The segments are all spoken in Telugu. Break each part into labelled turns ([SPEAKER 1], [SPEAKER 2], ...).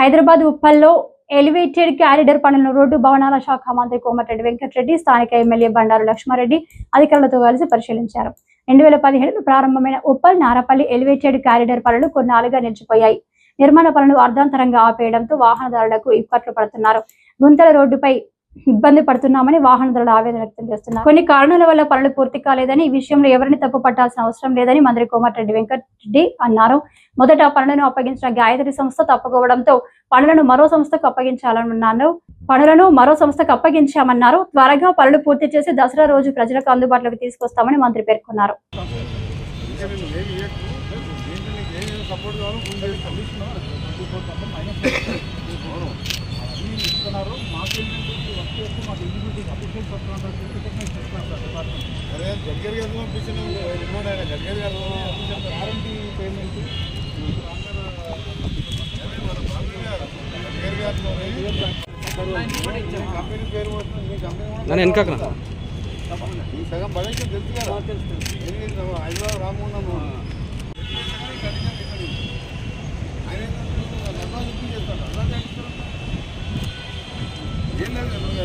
[SPEAKER 1] హైదరాబాద్ ఉప్పల్లో ఎలివేటెడ్ క్యారిడర్ పనులను రోడ్డు భవనాల శాఖ మంత్రి కోమటిరెడ్డి వెంకటరెడ్డి స్థానిక ఎమ్మెల్యే బండారు లక్ష్మారెడ్డి అధికారులతో కలిసి పరిశీలించారు. రెండు వేల పదిహేడులో ప్రారంభమైన ఉప్పల్ నారపల్లి ఎలివేటెడ్ క్యారిడర్ పనులు కొన్నాళ్ళుగా నిలిచిపోయాయి. నిర్మాణ పనులు అర్ధాంతరంగా ఆపేయడంతో వాహనదారులకు ఇక్కట్లు పడుతున్నారు. గుంతల రోడ్డుపై ఇబ్బంది పడుతున్నామని వాహనదారులు ఆవేదన వ్యక్తం చేస్తున్నారు. కొన్ని కారణాల వల్ల పనులు పూర్తి కాలేదని ఈ విషయంలో ఎవరిని తప్పు పట్టాల్సిన అవసరం లేదని మంత్రి కోమటిరెడ్డి వెంకటరెడ్డి అన్నారు. మొదట పనులను అప్పగించిన గాయత్రి సంస్థ తప్పుకోవడంతో పనులను మరో సంస్థకు అప్పగించాలన్నారు. పనులను మరో సంస్థకు అప్పగించామన్నారు. త్వరగా పనులు పూర్తి చేసి దసరా రోజు ప్రజలకు అందుబాటులోకి తీసుకొస్తామని మంత్రి పేర్కొన్నారు.
[SPEAKER 2] సపోర్ట్ కావాలో ఫోన్ చేసి కండిషన్ అవును అవన్నీ ఇస్తున్నారు మాకేంటంటే ఇప్పుడు వర్క్ చేస్తే మాకు ఎలిజిబిలిటీ అఫీషియల్ చెప్తున్నారు చెప్తున్నారు సార్ డిపార్ట్మెంట్ జడ్గర్ గారు పంపించిన జడ్గర్ గారు వారంటీ పేమెంట్ కంపెనీ పేరు వస్తుంది మీ కంపెనీ
[SPEAKER 3] నన్ను వెనకకు రా.
[SPEAKER 2] ఈ సగం పడేసి తెలుసు కదా. హైదరాబాద్ రామున్నాము ఏం లేదు నిశ్చేతులు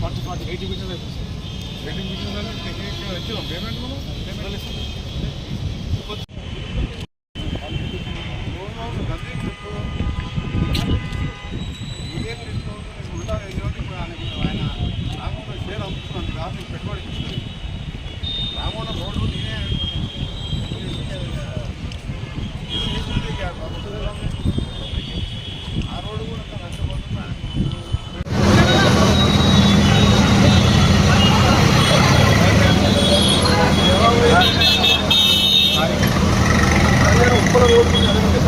[SPEAKER 2] ఫార్టీ ఫార్టీ ఎయిటీ మీటర్స్ అయిపోతుంది ఎయిటీ మీటర్స్ పేమెంట్ మనం పేమెంట్ ఇస్తాం రామోన రోడ్డు నేనే ఆ రోడ్డు కూడా నష్టపోతున్నా జరగా రోడ్డు జరిగింది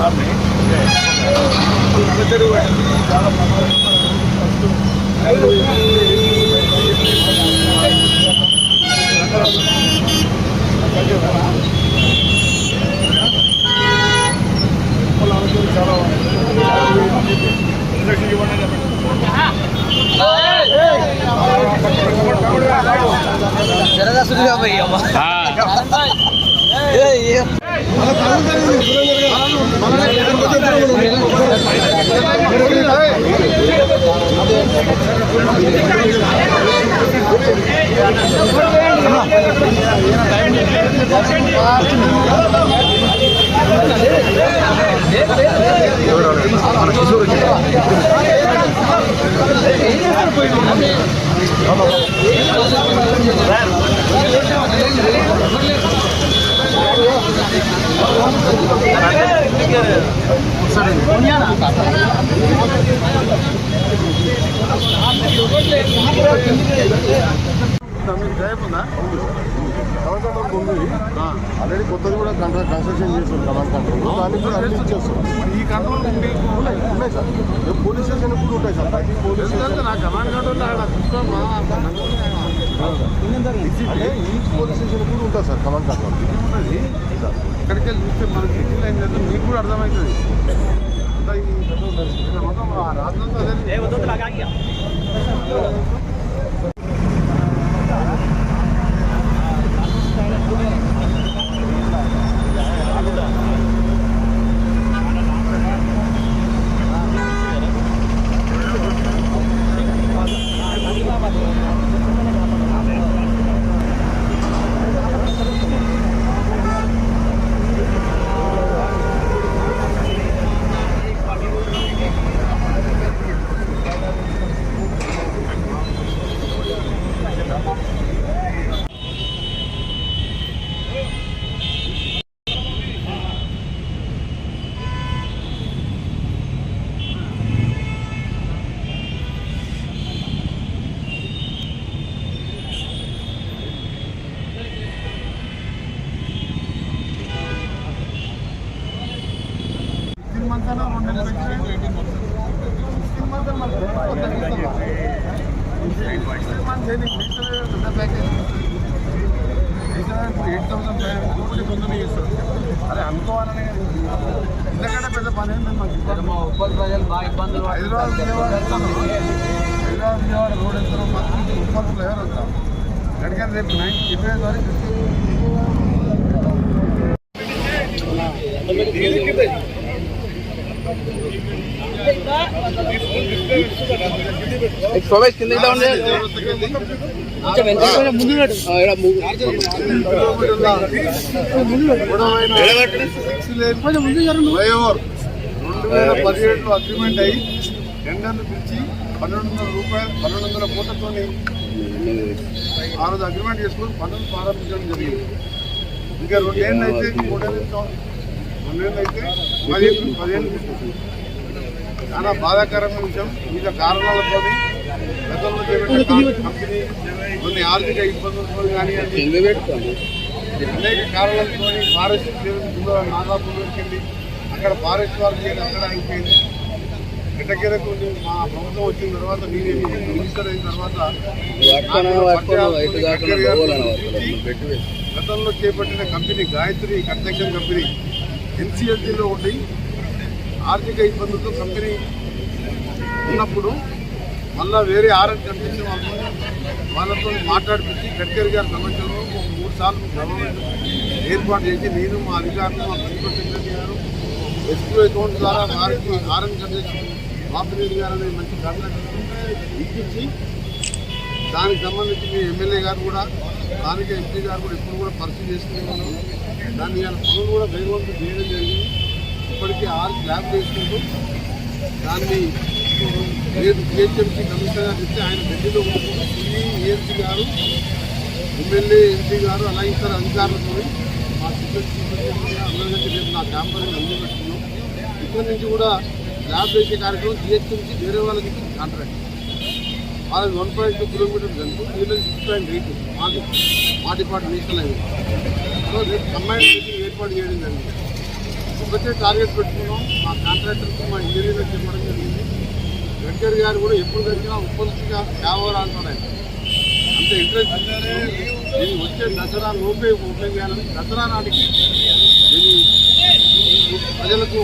[SPEAKER 2] E aí? మీకు డ్రైవ్ ఉందా కమాండ్ కంట్రోల్ ఉంది ఆల్రెడీ కొత్తది కూడా కంట్రోల్ కన్స్ట్రక్షన్ చేస్తుంది కమాండ్ కంట్రోల్ దానికి కూడా అన్ని ఇచ్చేస్తాం ఈ కంట్రోల్ ఉన్నాయి ఉన్నాయి సార్ రేపు పోలీస్ స్టేషన్ కూడా ఉంటాయి సార్ ప్రతి పోలీస్ స్టేషన్ నా కమాండ్ కంట్రోల్ అంటే ఈ పోలీస్ స్టేషన్ కూడా ఉంటుంది సార్ కమాండ్ కంట్రోల్ ఉంటుంది ఇక్కడికి వెళ్ళి చూస్తే మనకి సిటీలో ఏం చేద్దాం మీకు కూడా అర్థమవుతుంది అంతా Thank you. Eight thousand five hundred కోట్లు తొందరగా చేస్తారు అరే అనుకోవాలనే కదా. ఇంతకంటే పెద్ద పని ఏంటి మాకు ఇబ్బంది
[SPEAKER 4] మా ఉప్పల్ ప్రజలు బాగా ఇబ్బందులు
[SPEAKER 2] హైదరాబాద్ విజయవాడ హైదరాబాద్ విజయవాడ రోడ్ ఎంత మాకు ఉప్పల్ ఫ్లేవర్ వస్తాం ఎక్కడికైనా రేపు నైన్ ఇరవై ఐదు వరకు
[SPEAKER 4] సోమేష్ కింద
[SPEAKER 2] ఫ్లైఓవర్ రెండు వేల పదిహేడులో అగ్రిమెంట్ అయ్యి టెండర్లు పిలిచి పన్నెండు వందల రూపాయలు పన్నెండు వందల కోట్లతో ఆ రోజు అగ్రిమెంట్ చేసుకొని పనులు ప్రారంభించడం జరిగింది. ఇంకా రెండేళ్ళు అయితే మూడేళ్ళు రెండేళ్ళు అయితే పదిహేను పదిహేను చాలా బాధాకరమైన విషయం. వివిధ కారణాలతో గతంలో చేపట్టిన కంపెనీ కొన్ని ఆర్థిక ఇబ్బందులతో కానీ అనేక కారణాలతో ఫారెస్ట్ నాగాపూర్లోకి వెళ్ళి అక్కడ ఫారెస్ట్ వారు చేయడం అక్కడ అయిపోయింది. ఎటకెరకు మా ప్రభుత్వం వచ్చిన తర్వాత నేనే మినిస్టర్ అయిన తర్వాత. గతంలో చేపట్టిన కంపెనీ గాయత్రి కన్స్ట్రక్షన్ కంపెనీ. ఎన్సిఎల్టీలో ఉండి ఆర్థిక ఇబ్బందులతో కంపెనీ ఉన్నప్పుడు మళ్ళా వేరే ఆర్ఎన్ కన్స్ట్రక్షన్ వాళ్ళు వాళ్ళతో మాట్లాడిపించి గడ్కరీ గారి సమస్యలో ఒక మూడు సార్లు గవర్నమెంట్ ఏర్పాటు చేసి నేను మా అధికారులు మా principal secretary garu SBI account ద్వారా వారికి ఆర్ఎన్ కన్స్ట్రక్షన్ బాపిరెడ్డి గారు అనే మంచి కాంట్రాక్ట్ ఇప్పించి దానికి సంబంధించి మీ ఎమ్మెల్యే గారు కూడా స్థానిక ఎంపీ గారు కూడా ఇప్పుడు కూడా పరిస్థితి చేస్తూనే దాన్ని ఇవాళ పనులు కూడా వేగవంతం చేయడం జరిగింది. ఇప్పటికీ ఆరు స్లాబ్ చేసుకుంటూ దాన్ని జిహెచ్ఎంసీ కమిషనర్ గారు ఇస్తే ఆయన ఢిల్లీలో ఉంటున్నారు ఏఎంసీ గారు ఎమ్మెల్యే ఎంపీ గారు అలాగే ఇతర అధికారులతో మా సిబ్బంది అందరికీ రేపు నా క్యాంపర్ అందరూ ఇక్కడ నుంచి కూడా ల్యాబ్ వేసే కార్యక్రమం జిహెచ్ఎంసీ వేరే వాళ్ళకి కాంట్రాక్ట్. వాళ్ళకి వన్ పాయింట్ టూ కిలోమీటర్స్ కనుక వీళ్ళకి సిక్స్ పాయింట్ ఎయిట్ మాది మా డిపార్ట్మెంట్ నేషనల్ హైవే సో రేపు కంబైన్ మీటింగ్ ఏర్పాటు చేయడం జరిగింది. ఒకటే టార్గెట్ పెట్టుకున్నాం. మా కాంట్రాక్టర్కి మా ఇంజనీర్లకు చెప్పడం జరిగింది. గడ్కరీ గారు కూడా ఎప్పుడు జరిగినా ఉపస్థితిగా యావర్ అంటారు అంత ఇంట్రెస్ట్ దీన్ని వచ్చే దసరా లోపే ఓపెన్ చేయాలని దసరా నాటికి దీన్ని ప్రజలకు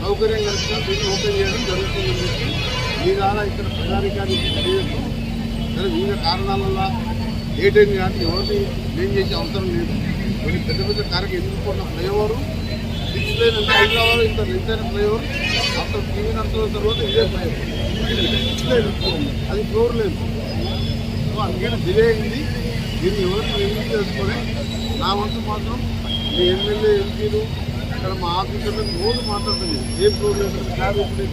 [SPEAKER 2] సౌకర్యం కలిసిన దీన్ని ఓపెన్ చేయడం జరుగుతుందని చెప్పి ఈనాడ ఇక్కడ ప్రజానికానికి తెలియదు. సరే వివిధ కారణాల వల్ల లేట్ కానీ ఎవరిని ఏం చేసే అవసరం లేదు. కొన్ని పెద్ద పెద్ద కార్యక్రమం ఎదుర్కొన్న ఫ్లైఓవర్ సిక్స్ లైన్ అంటే హైదరాబాద్ ఇంత లెంత్ అయిన ఫ్లైఓవర్ ఆఫ్టర్ టీవీ నడుతున్న తర్వాత ఇదే ఫ్లైఓవర్. అది ఫ్లోర్ లేదు సో అందుకని డిలే అయింది. దీన్ని ఎవరిని ఎందుకు చేసుకొని నా వంతు మాత్రం మీ ఎమ్మెల్యే ఎంపీలు ఇక్కడ మా ఆఫీసర్లకు రోజు మాట్లాడుతుంది ఏ ఫ్లోర్ లేదు. స్లాబ్ ఎప్పుడు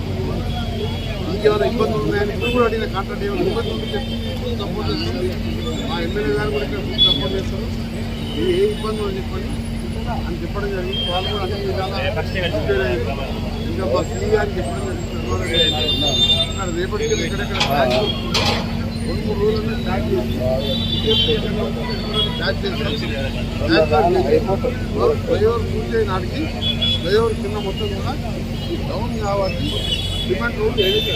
[SPEAKER 2] ఇంకేమైనా ఇబ్బందులు ఉన్నాయని ఇప్పుడు కూడా అడిగిన కాంట్రాక్ట్ ఏమైనా ఇబ్బంది ఉంటే చెప్పి ఫుల్ సపోర్ట్ చేస్తుంది. మా ఎమ్మెల్యే గారు కూడా ఇక్కడ ఫుల్ సపోర్ట్ చేస్తారు. ఇది ఏ ఇబ్బంది అని చెప్పండి అని చెప్పడం జరిగింది. వాళ్ళు కూడా అన్ని విధాలా ఇంకా మా సీ గారికి చెప్పడం జరిగింది. ఇక్కడ రేపటికి ఎక్కడెక్కడ రెండు మూడు రోజులనే స్టార్ట్ చేసి స్టార్ట్ చేసి ఫ్లైఓవర్ పూర్తి అయినాటికి ఫ్లైఓవర్ కింద మొత్తం కూడా డౌన్ కావాలి సిమెంట్ రోడ్ ఏదైతే